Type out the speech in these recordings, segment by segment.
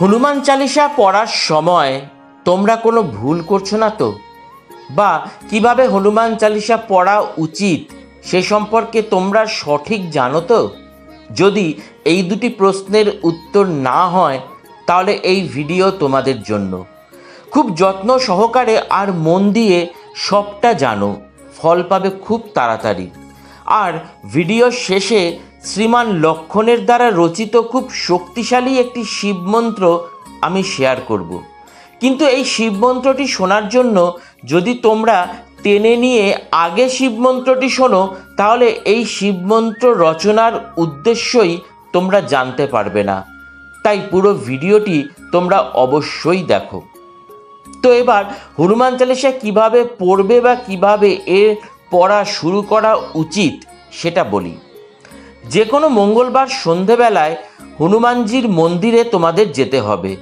হনুমান চালিসা পড়ার সময় তোমরা কোনো ভুল করছ না তো? বা কীভাবে হনুমান চালিসা পড়া উচিত সে সম্পর্কে তোমরা সঠিক জানো তো? যদি এই দুটি প্রশ্নের উত্তর না হয়, তাহলে এই ভিডিও তোমাদের জন্য। খুব যত্ন সহকারে আর মন দিয়ে সবটা জানো, ফল পাবে খুব তাড়াতাড়ি। আর ভিডিও শেষে শ্রীমান লক্ষণের দ্বারা রচিত খুব শক্তিশালী একটি শিবমন্ত্র আমি শেয়ার করব। কিন্তু এই শিবমন্ত্রটি শোনার জন্য যদি তোমরা টেনে নিয়ে আগে শিবমন্ত্রটি শোনো, তাহলে এই শিবমন্ত্র রচনার উদ্দেশ্যই তোমরা জানতে পারবে না। তাই পুরো ভিডিওটি তোমরা অবশ্যই দেখো। তো এবার হনুমান চালিসা কীভাবে পড়বে বা কীভাবে এর পড়া শুরু করা উচিত সেটা বলি। যে কোনো মঙ্গলবার সন্ধেবেলায় হনুমানজির মন্দিরে তোমাদের যেতে হবে।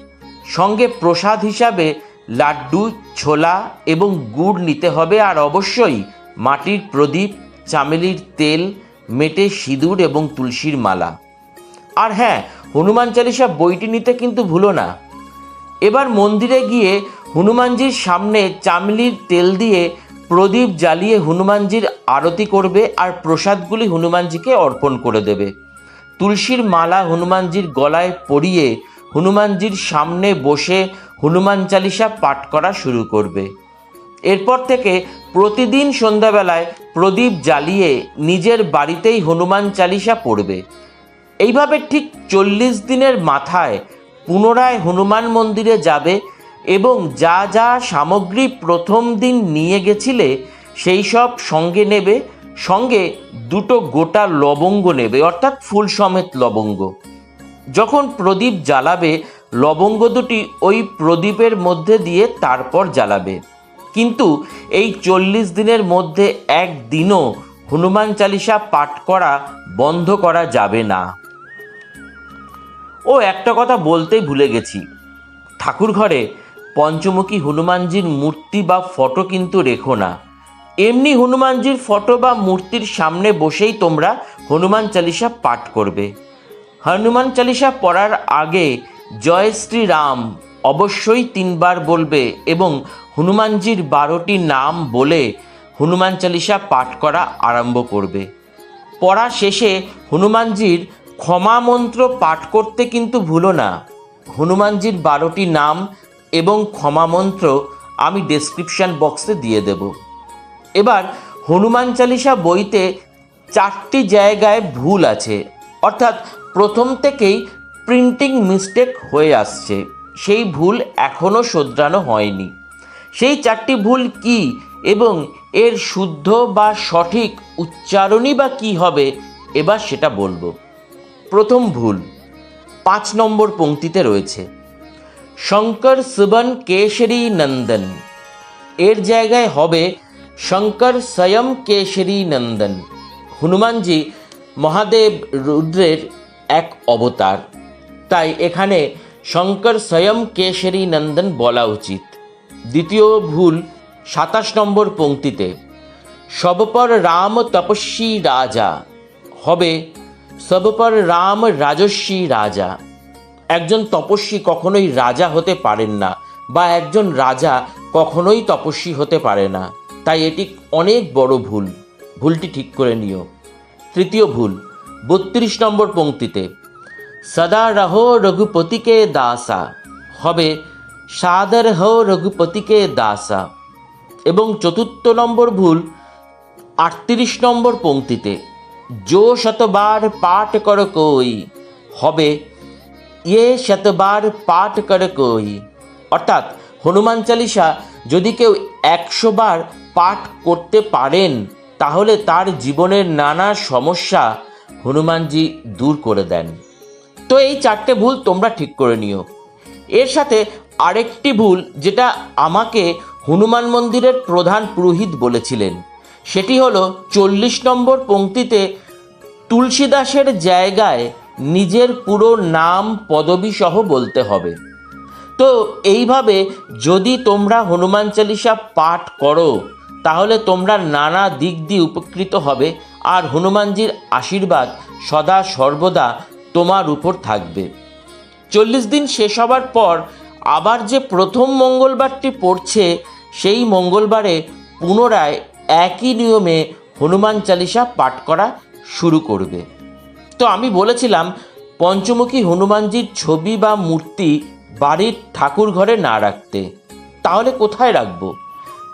সঙ্গে প্রসাদ হিসাবে লাড্ডু, ছোলা এবং গুড় নিতে হবে আর অবশ্যই মাটির প্রদীপ, চামেলির তেল, মেটে সিঁদুর এবং তুলসীর মালা। আর হ্যাঁ হনুমান চালিসা বইটি নিতে কিন্তু ভুলো না। এবার মন্দিরে গিয়ে হনুমানজির সামনে চামলির তেল দিয়ে প্রদীপ জ্বালিয়ে হনুমানজির আরতি করবে আর প্রসাদগুলি হনুমানজিকে অর্পণ করে দেবে। তুলসীর মালা হনুমানজির গলায় পরিয়ে হনুমানজির সামনে বসে হনুমান চালিসা পাঠ করা শুরু করবে। এরপর থেকে প্রতিদিন সন্ধ্যাবেলায় প্রদীপ জ্বালিয়ে নিজের বাড়িতেই হনুমান চালিসা পড়বে। এইভাবে ঠিক চল্লিশ দিনের মাথায় পুনরায় হনুমান মন্দিরে যাবে এবং যা যা সামগ্রী প্রথম দিন নিয়ে গেছিলে, সেই সব সঙ্গে নেবে, সঙ্গে দুটো গোটা লবঙ্গ নেবে, অর্থাৎ ফুল সমেত লবঙ্গ। যখন প্রদীপ জ্বালাবে, লবঙ্গ দুটি ওই প্রদীপের মধ্যে দিয়ে তারপর জ্বালাবে। কিন্তু এই চল্লিশ দিনের মধ্যে একদিনও হনুমান চালিসা পাঠ করা বন্ধ করা যাবে না। ও, একটা কথা বলতেই ভুলে গেছি। ঠাকুর ঘরে পঞ্চমুখী হনুমানজির মূর্তি বা ফটো কিন্তু রেখো না। এমনি হনুমানজির ফটো বা মূর্তির সামনে বসেই তোমরা হনুমান চালিসা পাঠ করবে। হনুমান চালিসা পড়ার আগে জয় শ্রীরাম অবশ্যই তিনবার বলবে এবং হনুমানজির বারোটি নাম বলে হনুমান চালিসা পাঠ করা আরম্ভ করবে। পড়া শেষে হনুমানজির ক্ষমা মন্ত্র পাঠ করতে কিন্তু ভুলো না। হনুমানজির বারোটি নাম এবং ক্ষমা মন্ত্র আমি ডেসক্রিপশান বক্সে দিয়ে দেব। এবার হনুমান চালিসা বইতে চারটি জায়গায় ভুল আছে। অর্থাৎ প্রথম থেকেই প্রিন্টিং মিস্টেক হয়ে আসছে। সেই ভুল এখনও শোধরানো হয়নি। সেই চারটি ভুল কি এবং এর শুদ্ধ বা সঠিক উচ্চারণই বা কী হবে, এবার সেটা বলব। প্রথম ভুল, পাঁচ নম্বর পংক্তিতে রয়েছে। শঙ্কর সুবন কেশরী নন্দন। এর জায়গায় হবে শঙ্কর স্বয়ং কেশরী নন্দন। হনুমানজি মহাদেব রুদ্রের এক অবতার। তাই এখানে শঙ্কর স্বয়ং কেশরী নন্দন বলা উচিত। দ্বিতীয় ভুল সাতাশ নম্বর পংক্তিতে সবপর রাম তপস্বী রাজা হবে সবপর রাম রাজস্বী রাজা। একজন তপস্বী কখনোই রাজা হতে পারেন না, বা একজন রাজা কখনোই তপস্বী হতে পারে না। তাই এটি অনেক বড় ভুল। ভুলটি ঠিক করে নিও। তৃতীয় ভুল, বত্রিশ নম্বর পঙ্ক্তিতে, সদা রহ রঘুপতিকে দাসা হবে, সাদর হ রঘুপতিকে দাসা এবং চতুর্থ নম্বর ভুল, আটত্রিশ নম্বর পঙ্ক্তিতে যো শতবার পাঠ কর কই হবে ইয়ে শতবার পাঠ করে কই। অর্থাৎ, হনুমান চালিসা যদি কেউ একশো বার পাঠ করতে পারেন, তাহলে তার জীবনের নানা সমস্যা হনুমানজি দূর করে দেন। তো এই চারটে ভুল তোমরা ঠিক করে নিও। এর সাথে আরেকটি ভুল যেটা আমাকে হনুমান মন্দিরের প্রধান পুরোহিত বলেছিলেন। সেটি হলো চল্লিশ নম্বর পংক্তিতে তুলসীদাসের জায়গায় নিজের পুরো নাম পদবী সহ বলতে হবে। তো এইভাবে যদি তোমরা হনুমান চালিসা পাঠ করো, তাহলে তোমরা নানা দিক দিয়ে উপকৃত হবে আর হনুমানজির আশীর্বাদ সদা সর্বদা তোমার উপর থাকবে। চল্লিশ দিন শেষ হবার পর আবার যে প্রথম মঙ্গলবারটি পড়ছে, সেই মঙ্গলবারে পুনরায় একই নিয়মে হনুমান চালিসা পাঠ করা শুরু করবে। তো আমি বলেছিলাম, পঞ্চমুখী হনুমানজির ছবি বা মূর্তি বাড়ির ঠাকুর ঘরে না রাখতে। তাহলে কোথায় রাখব?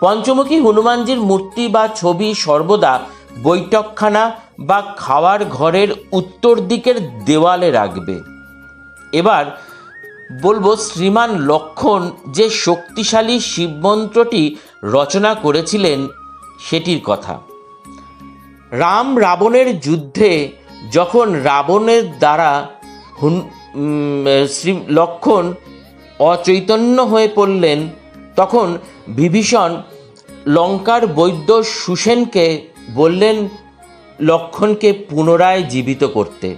পঞ্চমুখী হনুমানজির মূর্তি বা ছবি সর্বদা বৈঠকখানা বা খাওয়ার ঘরের উত্তর দিকের দেওয়ালে রাখবে। এবার বলব শ্রীমান লক্ষণ যে শক্তিশালী শিবমন্ত্রটি রচনা করেছিলেন, সেটির কথা। রাম রাবণের যুদ্ধে যখন রাবণের দ্বারা হুন শ্রী লক্ষণ অচৈতন্য হয়ে পড়লেন, তখন বিভীষণ লঙ্কার বৈদ্য সুসেনকে বললেন, লক্ষণকে পুনরায় জীবিত করতে।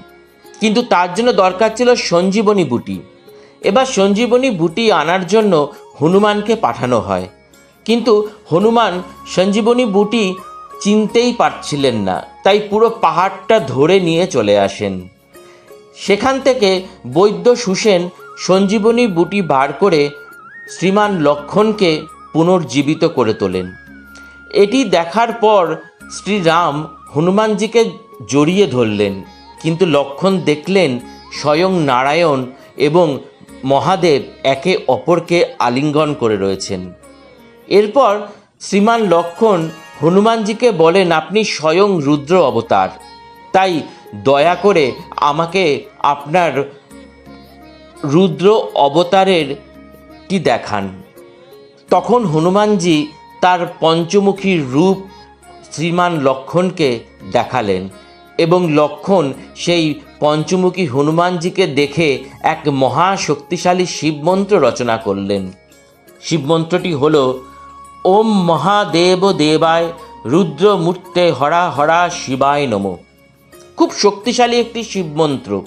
কিন্তু তার জন্য দরকার ছিল সঞ্জীবনী বুটি। এবার সঞ্জীবনী বুটি আনার জন্য হনুমানকে পাঠানো হয়। কিন্তু হনুমান সঞ্জীবনী বুটি চিনতেই পারছিলেন না। তাই পুরো পাহাড়টা ধরে নিয়ে চলে আসেন। সেখান থেকে বৈদ্য সুসেন সঞ্জীবনী বুটি বার করে শ্রীমান লক্ষণকে পুনর্জীবিত করে তোলেন। এটি দেখার পর শ্রীরাম হনুমানজিকে জড়িয়ে ধরলেন, কিন্তু লক্ষণ দেখলেন স্বয়ং নারায়ণ এবং মহাদেব একে অপরকে আলিঙ্গন করে রয়েছেন। এরপর শ্রীমান লক্ষণ হনুমানজিকে বলেন, আপনি স্বয়ং রুদ্র অবতার। তাই দয়া করে আমাকে আপনার রুদ্র অবতারের কি দেখান? তখন হনুমানজি তার পঞ্চমুখী রূপ শ্রীমান লক্ষণকে দেখালেন এবং লক্ষণ সেই পঞ্চমুখী হনুমানজিকে দেখে এক মহা শক্তিশালী শিবমন্ত্র রচনা করলেন। শিবমন্ত্রটি হল ওম মহাদেব দেবায় রুদ্রমূর্তে হরা হরা শিবায় নম। খুব শক্তিশালী একটি শিবমন্ত্র,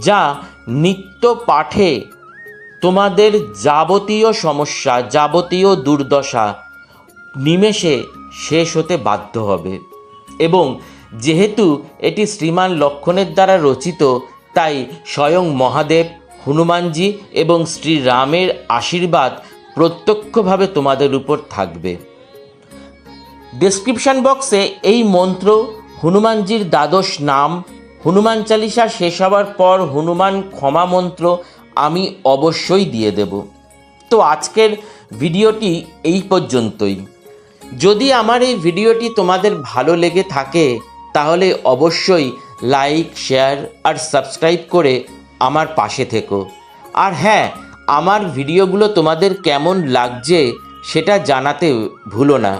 যা নিত্য পাঠে তোমাদের যাবতীয় সমস্যা, যাবতীয় দুর্দশা নিমেষে শেষ হতে বাধ্য হবে। এবং যেহেতু এটি শ্রীমান লক্ষণের দ্বারা রচিত, তাই স্বয়ং মহাদেব, হনুমানজি এবং শ্রীরামের আশীর্বাদ প্রত্যক্ষভাবে তোমাদের উপর থাকবে। ডেসক্রিপশন বক্সে এই মন্ত্র, হনুমানজির দ্বাদশ নাম, হনুমান চালিসা শেষ হওয়ার পর হনুমান ক্ষমা মন্ত্র আমি অবশ্যই দিয়ে দেব। তো আজকের ভিডিওটি এই পর্যন্তই। যদি আমার এই ভিডিওটি তোমাদের ভালো লেগে থাকে, তাহলে অবশ্যই লাইক, শেয়ার আর সাবস্ক্রাইব করে আমার পাশে থেকো। আর হ্যাঁ আমার ভিডিওগুলো তোমাদের কেমন লাগছে সেটা জানাতে ভুলো না।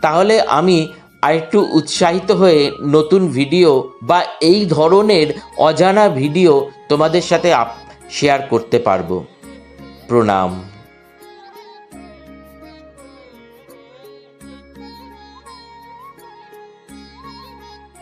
তাহলে আমি আরেকটু উৎসাহিত হয়ে নতুন ভিডিও বা এই ধরনের অজানা ভিডিও তোমাদের সাথে শেয়ার করতে পারব। প্রণাম।